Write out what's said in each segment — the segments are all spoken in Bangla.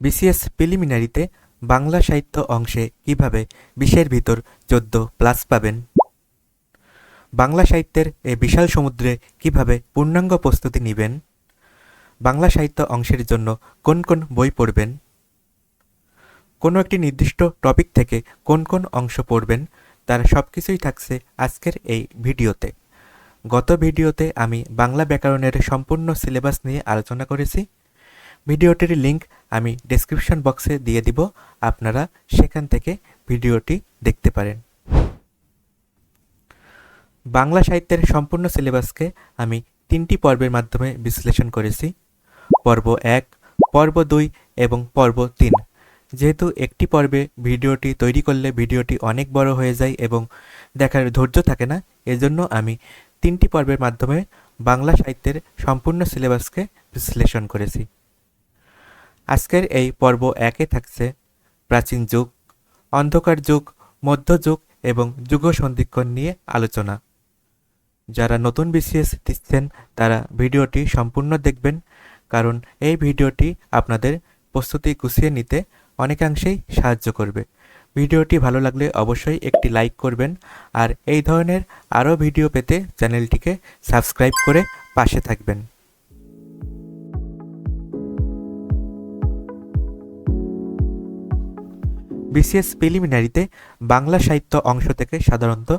বিসিএস প্রিলিমিনারিতে বাংলা সাহিত্য অংশে কীভাবে বিশের ভিতর চোদ্দ প্লাস পাবেন? বাংলা সাহিত্যের এ বিশাল সমুদ্রে কীভাবে পূর্ণাঙ্গ প্রস্তুতি নেবেন? বাংলা সাহিত্য অংশের জন্য কোন কোন বই পড়বেন? কোনো একটি নির্দিষ্ট টপিক থেকে কোন কোন অংশ পড়বেন? তার সব কিছুই থাকছে আজকের এই ভিডিওতে। গত ভিডিওতে আমি বাংলা ব্যাকরণের সম্পূর্ণ সিলেবাস নিয়ে আলোচনা করেছি। ভিডিওটির লিংক আমি ডেসক্রিপশন বক্সে দিয়ে দিব, আপনারা সেখান থেকে ভিডিওটি দেখতে পারেন। বাংলা সাহিত্যের সম্পূর্ণ সিলেবাসকে আমি তিনটি পর্বের মাধ্যমে বিশ্লেষণ করেছি। পর্ব এক, পর্ব দুই এবং পর্ব তিন। যেহেতু একটি পর্বে ভিডিওটি তৈরি করলে ভিডিওটি অনেক বড় হয়ে যায় এবং দেখার ধৈর্য থাকে না, এজন্য আমি তিনটি পর্বের মাধ্যমে বাংলা সাহিত্যের সম্পূর্ণ সিলেবাসকে বিশ্লেষণ করেছি। আজকের এই পর্ব একে থাকছে প্রাচীন যুগ, অন্ধকার যুগ মধ্যযুগ এবং যুগ সন্ধিক্ষণ নিয়ে আলোচনা। যারা নতুন বিসিএস দিচ্ছেন তারা ভিডিওটি সম্পূর্ণ দেখবেন, কারণ এই ভিডিওটি আপনাদের প্রস্তুতি গুছিয়ে নিতে অনেকাংশেই সাহায্য করবে। ভিডিওটি ভালো লাগলে অবশ্যই একটি লাইক করবেন, আর এই ধরনের আরও ভিডিও পেতে চ্যানেলটিকে সাবস্ক্রাইব করে পাশে থাকবেন। বিসিএস প্রিলিমিনারিতে বাংলা সাহিত্য অংশ থেকে সাধারণত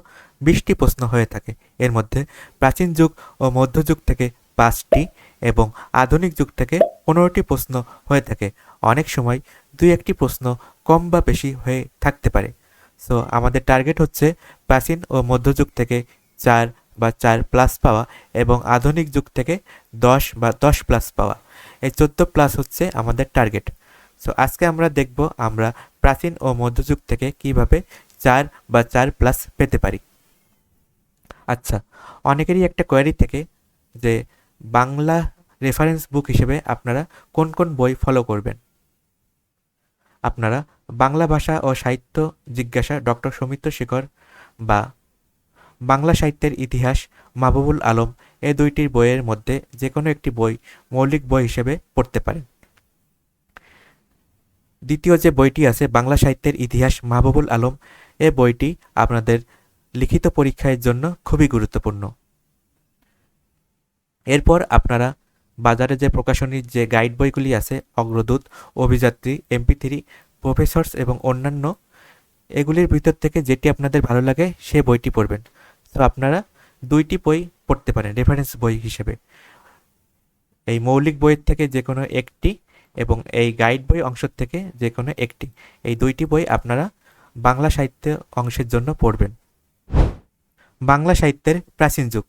বিশটি প্রশ্ন হয়ে থাকে। এর মধ্যে প্রাচীন যুগ ও মধ্যযুগ থেকে পাঁচটি এবং আধুনিক যুগ থেকে পনেরোটি প্রশ্ন হয়ে থাকে। অনেক সময় দুই একটি প্রশ্ন কম বা বেশি হয়ে থাকতে পারে। সো আমাদের টার্গেট হচ্ছে প্রাচীন ও মধ্যযুগ থেকে চার বা চার প্লাস পাওয়া এবং আধুনিক যুগ থেকে দশ বা দশ প্লাস পাওয়া। এই চোদ্দ প্লাস হচ্ছে আমাদের টার্গেট সো আজকে আমরা দেখব আমরা প্রাচীন ও মধ্যযুগ থেকে কীভাবে চার বা চার প্লাস পেতে পারি? আচ্ছা অনেকেরই একটা কোয়ারি থেকে যে বাংলা রেফারেন্স বুক হিসেবে আপনারা কোন কোন বই ফলো করবেন? আপনারা বাংলা ভাষা ও সাহিত্য জিজ্ঞাসা ডক্টর সৌমিত্র শেখর বা বাংলা সাহিত্যের ইতিহাস মাহবুবুল আলম এ দুইটির বইয়ের মধ্যে যে কোনো একটি বই মৌলিক বই হিসেবে পড়তে পারেন। দ্বিতীয় যে বইটি আছে বাংলা সাহিত্যের ইতিহাস মাহবুবুল আলম, এ বইটি আপনাদের লিখিত পরীক্ষার জন্য খুবই গুরুত্বপূর্ণ। এরপর আপনারা বাজারে যে প্রকাশনীর যে গাইড বইগুলি আছে, Agradoot, Abhijatri, MP three, professors এবং অন্যান্য, এগুলির ভিতর থেকে যেটি আপনাদের ভালো লাগে সে বইটি পড়বেন। তো আপনারা দুইটি বই পড়তে পারেন রেফারেন্স বই হিসেবে। এই মৌলিক বইয়ের থেকে যে কোনো একটি এবং এই গাইড বই অংশ থেকে যে কোনো একটি, এই দুইটি বই আপনারা বাংলা সাহিত্য অংশের জন্য পড়বেন। বাংলা সাহিত্যের প্রাচীন যুগ।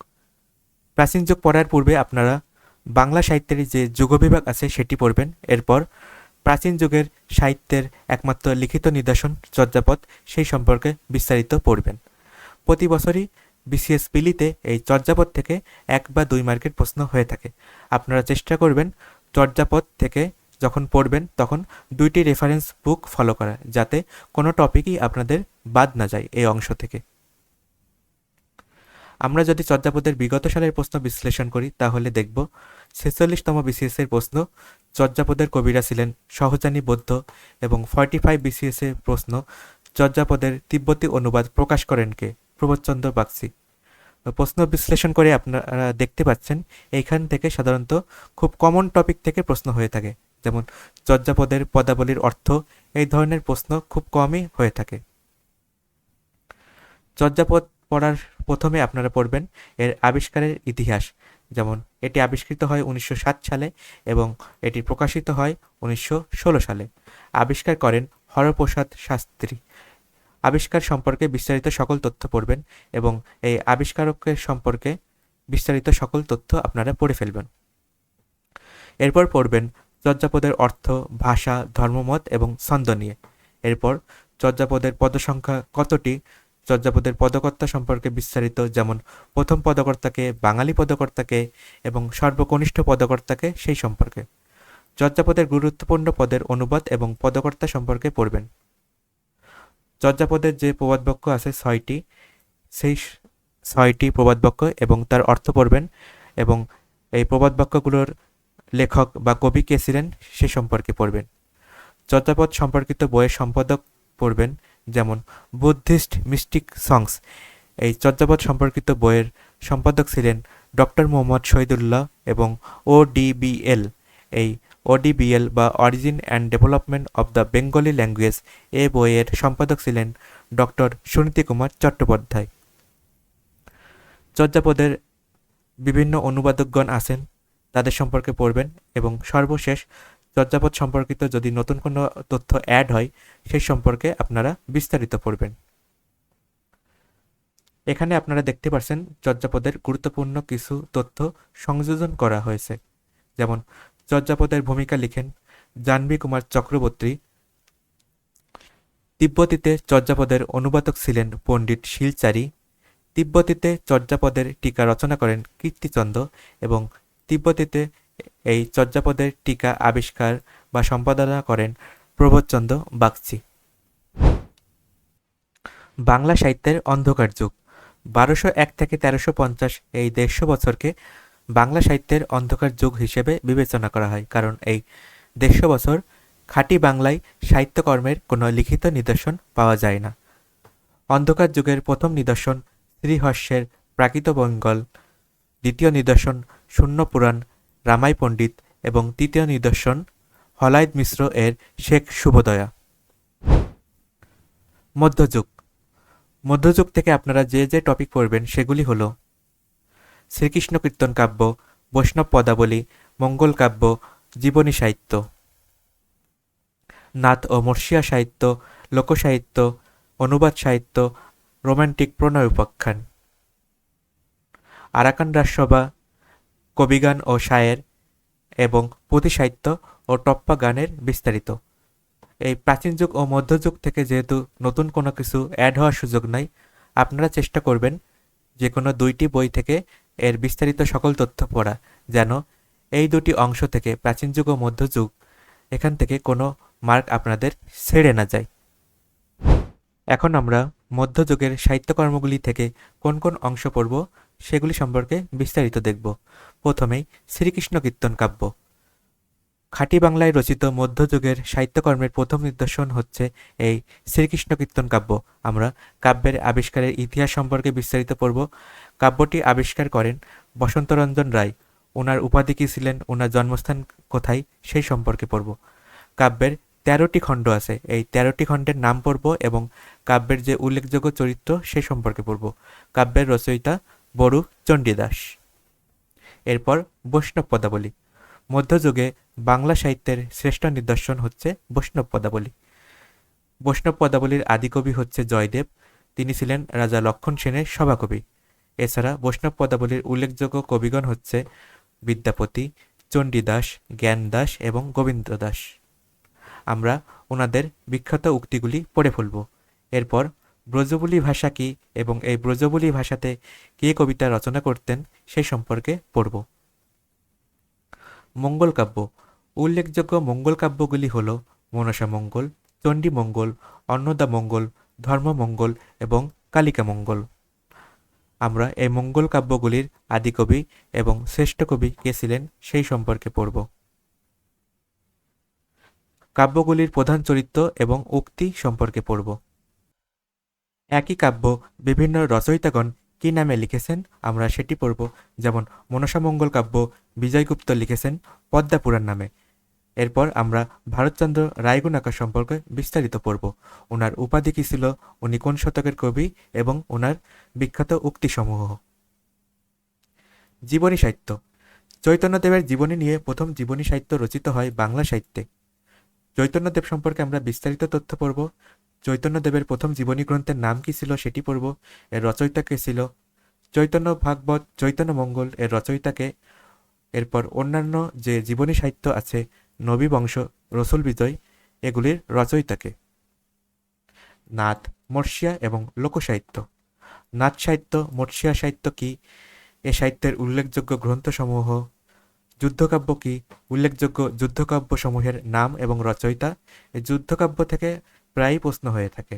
প্রাচীন যুগ পড়ার পূর্বে আপনারা বাংলা সাহিত্যের যে যুগবিভাগ আছে সেটি পড়বেন। এরপর প্রাচীন যুগের সাহিত্যের একমাত্র লিখিত নিদর্শন, চর্যাপদ, সেই সম্পর্কে বিস্তারিত পড়বেন। প্রতি বছরই বিসিএস পিলিতে এই চর্যাপদ থেকে এক বা দুই মার্কের প্রশ্ন হয়ে থাকে। আপনারা চেষ্টা করবেন চর্যাপদ থেকে যখন পড়বেন, তখন দুইটি রেফারেন্স বুক ফলো করা, যাতে কোনো টপিকই আপনাদের বাদ না যায় এই অংশ থেকে। আমরা যদি চর্যাপদের বিগত সালের প্রশ্ন বিশ্লেষণ করি, তাহলে দেখব ছেচল্লিশতম বিসিএসের প্রশ্ন, চর্যাপদের কবিরা ছিলেন সহজানী বৌদ্ধ এবং ফর্টি ফাইভ বিসিএস এর প্রশ্ন, চর্যাপদের তিব্বতী অনুবাদ প্রকাশ করেন কে? প্রবোধচন্দ্র বাগসি প্রশ্ন বিশ্লেষণ করে আপনারা দেখতে পাচ্ছেন, এইখান থেকে সাধারণত খুব কমন টপিক থেকে প্রশ্ন হয়ে থাকে। যেমন চর্যাপদের পদাবলীর অর্থ, এই ধরনের প্রশ্ন খুব কমই হয়ে থাকে। চর্যাপদ পড়ার প্রথমে আপনারা পড়বেন এর আবিষ্কারের ইতিহাস। যেমন, এটি আবিষ্কৃত হয় উনিশশো সাত সালে এবং এটি প্রকাশিত হয় উনিশশো ষোলো সালে। আবিষ্কার করেন হরপ্রসাদ শাস্ত্রী। আবিষ্কার সম্পর্কে বিস্তারিত সকল তথ্য পড়বেন এবং এই আবিষ্কারকের সম্পর্কে বিস্তারিত সকল তথ্য আপনারা পড়ে ফেলবেন। এরপর পড়বেন চর্যাপদের অর্থ ভাষা, ধর্মমত এবং ছন্দ নিয়ে। এরপর চর্যাপদের পদসংখ্যা কতটি? চর্যাপদের পদকর্তা সম্পর্কে বিস্তারিত, যেমন প্রথম পদকর্তাকে বাঙালি পদকর্তাকে এবং সর্বকনিষ্ঠ পদকর্তাকে সেই সম্পর্কে। চর্যাপদের গুরুত্বপূর্ণ পদের অনুবাদ এবং পদকর্তা সম্পর্কে পড়বেন। চর্যাপদের যে প্রবাদবাক্য আছে ছয়টি, সেই ছয়টি প্রবাদবাক্য এবং তার অর্থ পড়বেন এবং এই প্রবাদবাক্যগুলোর লেখক বা কবি কে ছিলেন সে সম্পর্কে পড়বেন। চর্যাপদ সম্পর্কিত বইয়ের সম্পাদক পড়বেন, যেমন বুদ্ধিস্ট মিস্টিক সংস। এই চর্যাপদ সম্পর্কিত বইয়ের সম্পাদক ছিলেন ডক্টর মোহাম্মদ শহীদুল্লাহ এবং ওডিবিএল এই ওডিবিএল বা origin and development of the Bengali language এ বইয়ের সম্পাদক ছিলেন ডক্টর সুনীতি কুমার চট্টোপাধ্যায়। চর্যাপদের বিভিন্ন অনুবাদকগণ আছেন তাদের সম্পর্কে পড়বেন এবং সর্বশেষ চর্যাপদ সম্পর্কিত যদি নতুন কোনো তথ্য অ্যাড হয়, সেই সম্পর্কে আপনারা বিস্তারিত পড়বেন। এখানে আপনারা দেখতে পাচ্ছেন চর্যাপদের গুরুত্বপূর্ণ কিছু তথ্য সংযোজন করা হয়েছে। যেমন, চর্যাপদের ভূমিকা লিখেন জাহ্নবী কুমার চক্রবর্তী। তিব্বতীতে চর্যাপদের অনুবাদক ছিলেন পণ্ডিত শিলচারী। তিব্বতীতে চর্যাপদের টিকা রচনা করেন কীর্তিচন্দ্র এবং তিব্বতীতে এই চর্যাপদের টিকা, আবিষ্কার বা সম্পাদনা করেন প্রবোধচন্দ্র বাগচি। বাংলা সাহিত্যের অন্ধকার যুগ। বারোশো এক থেকে তেরোশো পঞ্চাশ এই দেড়শো বছরকে বাংলা সাহিত্যের অন্ধকার যুগ হিসেবে বিবেচনা করা হয়, কারণ এই দেড়শো বছর খাঁটি বাংলায় সাহিত্যকর্মের কোনো লিখিত নিদর্শন পাওয়া যায় না। অন্ধকার যুগের প্রথম নিদর্শন শ্রীহর্ষের প্রাকৃত বেঙ্গল দ্বিতীয় নিদর্শন শূন্য পুরাণ, রামাই পণ্ডিত এবং তৃতীয় নিদর্শন, হলাইদ মিশ্র এর শেখ শুভদয়া। মধ্যযুগ। মধ্যযুগ থেকে আপনারা যে যে টপিক পড়বেন সেগুলি হল শ্রীকৃষ্ণ কীর্তন কাব্য, বৈষ্ণব পদাবলী, মঙ্গল কাব্য, জীবনী সাহিত্য। নাথ ও মর্ষিয়া সাহিত্য লোকসাহিত্য অনুবাদ সাহিত্য, রোমান্টিক প্রণয় উপাখ্যান। আরাকান রাজসভা কবিগান ও শায়ের এবং পুঁথি সাহিত্য ও টপ্পা গানের বিস্তারিত। এই প্রাচীন যুগ ও মধ্যযুগ থেকে যেহেতু নতুন কোনো কিছু অ্যাড হওয়ার সুযোগ নাই, আপনারা চেষ্টা করবেন যে কোনো দুইটি বই থেকে এর বিস্তারিত সকল তথ্য পড়া, যেন এই দুটি অংশ থেকে প্রাচীন যুগ ও মধ্যযুগ এখান থেকে কোনো মার্ক আপনাদের ছেড়ে না যায়। এখন আমরা মধ্যযুগের সাহিত্যকর্মগুলি থেকে কোন কোন অংশ পড়ব, সেগুলি সম্পর্কে বিস্তারিত দেখব। প্রথমেই শ্রীকৃষ্ণ কীর্তন কাব্য। খাঁটি বাংলায় রচিত মধ্যযুগের সাহিত্যকর্মের প্রথম নিদর্শন হচ্ছে এই শ্রীকৃষ্ণ কীর্তন কাব্য। আমরা কাব্যের আবিষ্কারের ইতিহাস সম্পর্কে বিস্তারিত পড়ব। কাব্যটি আবিষ্কার করেন বসন্তরঞ্জন রায়। ওনার উপাধি কী ছিলেন, ওনার জন্মস্থান কোথায়, সেই সম্পর্কে পড়ব। কাব্যের তেরোটি খণ্ড আছে। এই তেরোটি খণ্ডের নাম পড়ব এবং কাব্যের যে উল্লেখযোগ্য চরিত্র সে সম্পর্কে পড়ব। কাব্যের রচয়িতা বড়ু চণ্ডীদাস। এরপর বৈষ্ণব পদাবলী। মধ্যযুগে বাংলা সাহিত্যের শ্রেষ্ঠ নিদর্শন হচ্ছে বৈষ্ণব পদাবলী। বৈষ্ণব পদাবলীর আদিকবি হচ্ছে জয়দেব। তিনি ছিলেন রাজা লক্ষণ সেনের সভাকবি। এছাড়া বৈষ্ণব পদাবলীর উল্লেখযোগ্য কবিগণ হচ্ছে বিদ্যাপতি, চণ্ডীদাস, জ্ঞানদাস এবং গোবিন্দ দাস আমরা ওনাদের বিখ্যাত উক্তিগুলি পড়ে ফেলব। এরপর ব্রজবুলি ভাষা কী এবং এই ব্রজবুলি ভাষাতে কে কবিতা রচনা করতেন সেই সম্পর্কে পড়ব। মঙ্গল কাব্য। উল্লেখযোগ্য মঙ্গল কাব্যগুলি হল মনসা মঙ্গল, চণ্ডী মঙ্গল, অন্নদা মঙ্গল ধর্মমঙ্গল এবং কালিকা মঙ্গল। আমরা এই মঙ্গল কাব্যগুলির আদিকবি এবং শ্রেষ্ঠ কবি কে ছিলেন সেই সম্পর্কে পড়ব। কাব্যগুলির প্রধান চরিত্র এবং উক্তি সম্পর্কে পড়ব। একই কাব্য বিভিন্ন রচয়িতাগণ কী নামে লিখেছেন আমরা সেটি পড়ব। যেমন মনসামঙ্গল কাব্য বিজয়গুপ্ত লিখেছেন পদ্মাপুরাণ নামে। এরপর আমরা ভারতচন্দ্র রায়গুণাকার সম্পর্কে বিস্তারিত পড়ব। ওনার উপাধি কী ছিল, উনি কোন শতকের কবি এবং ওনার বিখ্যাত উক্তিসমূহ। জীবনী সাহিত্য। চৈতন্যদেবের জীবনী নিয়ে প্রথম জীবনী সাহিত্য রচিত হয় বাংলা সাহিত্যে। চৈতন্যদেব সম্পর্কে আমরা বিস্তারিত তথ্য পড়ব। চৈতন্যদেবের প্রথম জীবনী গ্রন্থের নাম কি ছিল সেটি পড়ব। এর রচয়িতা কে ছিল? চৈতন্য ভাগবত, চৈতন্য মঙ্গল, এর রচয়িতাকে এরপর অন্যান্য যে জীবনী সাহিত্য আছে, নবী বংশ, রসুল বিজয়, এগুলির রচয়িতাকে নাথ মর্ষিয়া এবং লোকসাহিত্য। নাথ সাহিত্য মর্ষিয়া সাহিত্য কি? এ সাহিত্যের উল্লেখযোগ্য গ্রন্থসমূহ যুদ্ধকাব্য কি? উল্লেখযোগ্য যুদ্ধকাব্য সমূহের নাম এবং রচয়িতা এই যুদ্ধকাব্য থেকে প্রায়ই প্রশ্ন হয়ে থাকে।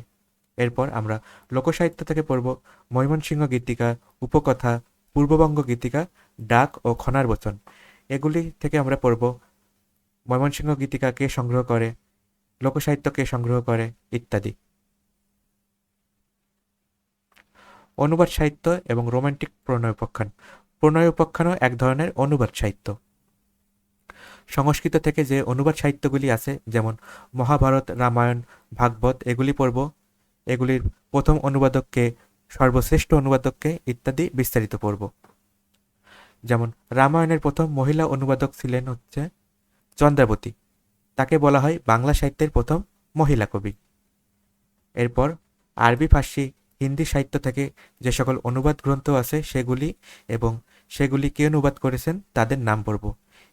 এরপর আমরা লোকসাহিত্য থেকে পড়ব ময়মনসিংহ গীতিকা, উপকথা, পূর্ববঙ্গ গীতিকা, ডাক ও খনার বচন। এগুলি থেকে আমরা পড়ব ময়মনসিংহ গীতিকা কে সংগ্রহ করে, লোকসাহিত্য কে সংগ্রহ করে, ইত্যাদি। অনুবাদ সাহিত্য এবং রোমান্টিক প্রণয় উপাখ্যান প্রণয় উপাখ্যানও এক ধরনের অনুবাদ সাহিত্য। সংস্কৃত থেকে যে অনুবাদ সাহিত্যগুলি আছে, যেমন মহাভারত, রামায়ণ, ভাগবত, এগুলি পড়ব। এগুলির প্রথম অনুবাদককে, সর্বশ্রেষ্ঠ অনুবাদককে ইত্যাদি বিস্তারিত পড়ব। যেমন রামায়ণের প্রথম মহিলা অনুবাদক ছিলেন হচ্ছে চন্দ্রাবতী। তাকে বলা হয় বাংলা সাহিত্যের প্রথম মহিলা কবি। এরপর আরবি, ফার্সি, হিন্দি সাহিত্য থেকে যে সকল অনুবাদ গ্রন্থ আছে সেগুলি এবং সেগুলি কে অনুবাদ করেছেন তাদের নাম পড়ব।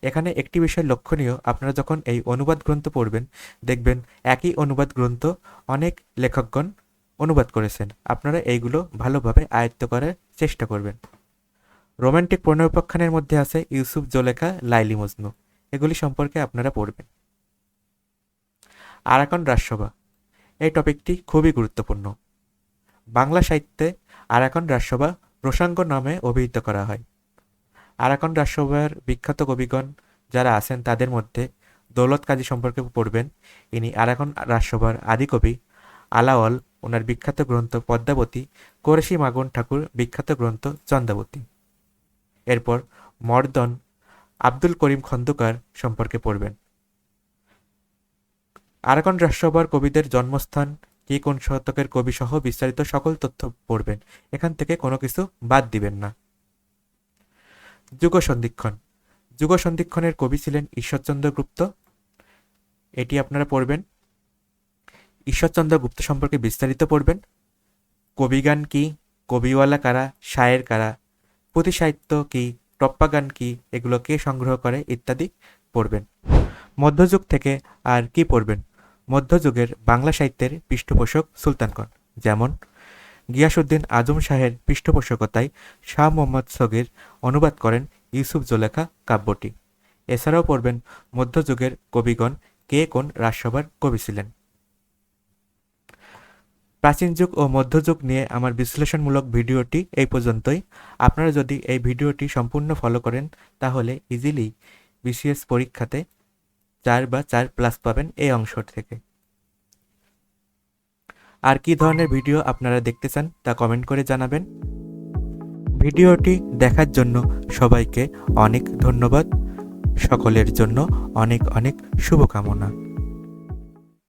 এখানে একটি বিষয় লক্ষণীয়, আপনারা যখন এই অনুবাদ গ্রন্থ পড়বেন, দেখবেন একই অনুবাদ গ্রন্থ অনেক লেখকগণ অনুবাদ করেছেন। আপনারা এইগুলো ভালোভাবে আয়ত্ত করার চেষ্টা করবেন। রোমান্টিক প্রণয়োপাখ্যানের মধ্যে আছে ইউসুফ জোলেখা, লাইলি মজনু। এগুলি সম্পর্কে আপনারা পড়বেন। আরাকান রাজসভা। এই টপিকটি খুবই গুরুত্বপূর্ণ। বাংলা সাহিত্যে আরাকান রাজসভা প্রসঙ্গ নামে অভিহিত করা হয়। আরাকান রাজসভার বিখ্যাত কবিগণ যারা আছেন তাদের মধ্যে দৌলত কাজী সম্পর্কে পড়বেন। ইনি আরাকান রাজসভার আদিকবি আলাওয়াল, ওনার বিখ্যাত গ্রন্থ পদ্মাবতী, কোরেশি মাগন ঠাকুর, বিখ্যাত গ্রন্থ চন্দাবতী। এরপর মর্দন, আব্দুল করিম খন্দকার সম্পর্কে পড়বেন। আরাকান রাজসভার কবিদের জন্মস্থান কে কোন শতকের কবি সহ বিস্তারিত সকল তথ্য পড়বেন। এখান থেকে কোনো কিছু বাদ দিবেন না। যুগ সন্ধিক্ষণ যুগ সন্ধিক্ষণের কবি ছিলেন ঈশ্বরচন্দ্র গুপ্ত। এটি আপনারা পড়বেন। ঈশ্বরচন্দ্র গুপ্ত সম্পর্কে বিস্তারিত পড়বেন। কবিগান কি, কবিওয়ালা কারা, শায়ের কারা, পুঁথি সাহিত্য কি টপ্পা গান কি, এগুলো কে সংগ্রহ করে ইত্যাদি পড়বেন। মধ্যযুগ থেকে আর কি পড়বেন? মধ্যযুগের বাংলা সাহিত্যের পৃষ্ঠপোষক সুলতানগণ, যেমন গিয়াসুদ্দিন আজম শাহের পৃষ্ঠপোষকতায় শাহ মোহাম্মদ সগির অনুবাদ করেন ইউসুফ জোলেখা কাব্যটি। এছাড়াও পড়বেন মধ্যযুগের কবিগণ কে কোন রাজসভার কবি ছিলেন। প্রাচীন যুগ ও মধ্যযুগ নিয়ে আমার বিশ্লেষণমূলক ভিডিওটি এই পর্যন্তই। আপনারা যদি এই ভিডিওটি সম্পূর্ণ ফলো করেন, তাহলে ইজিলি বিসিএস পরীক্ষাতে চার বা চার প্লাস পাবেন এই অংশ থেকে। আর কি ধরনের ভিডিও আপনারা দেখতে চান তা কমেন্ট করে জানাবেন। ভিডিওটি দেখার জন্য সবাইকে অনেক ধন্যবাদ। সকলের জন্য অনেক অনেক শুভকামনা।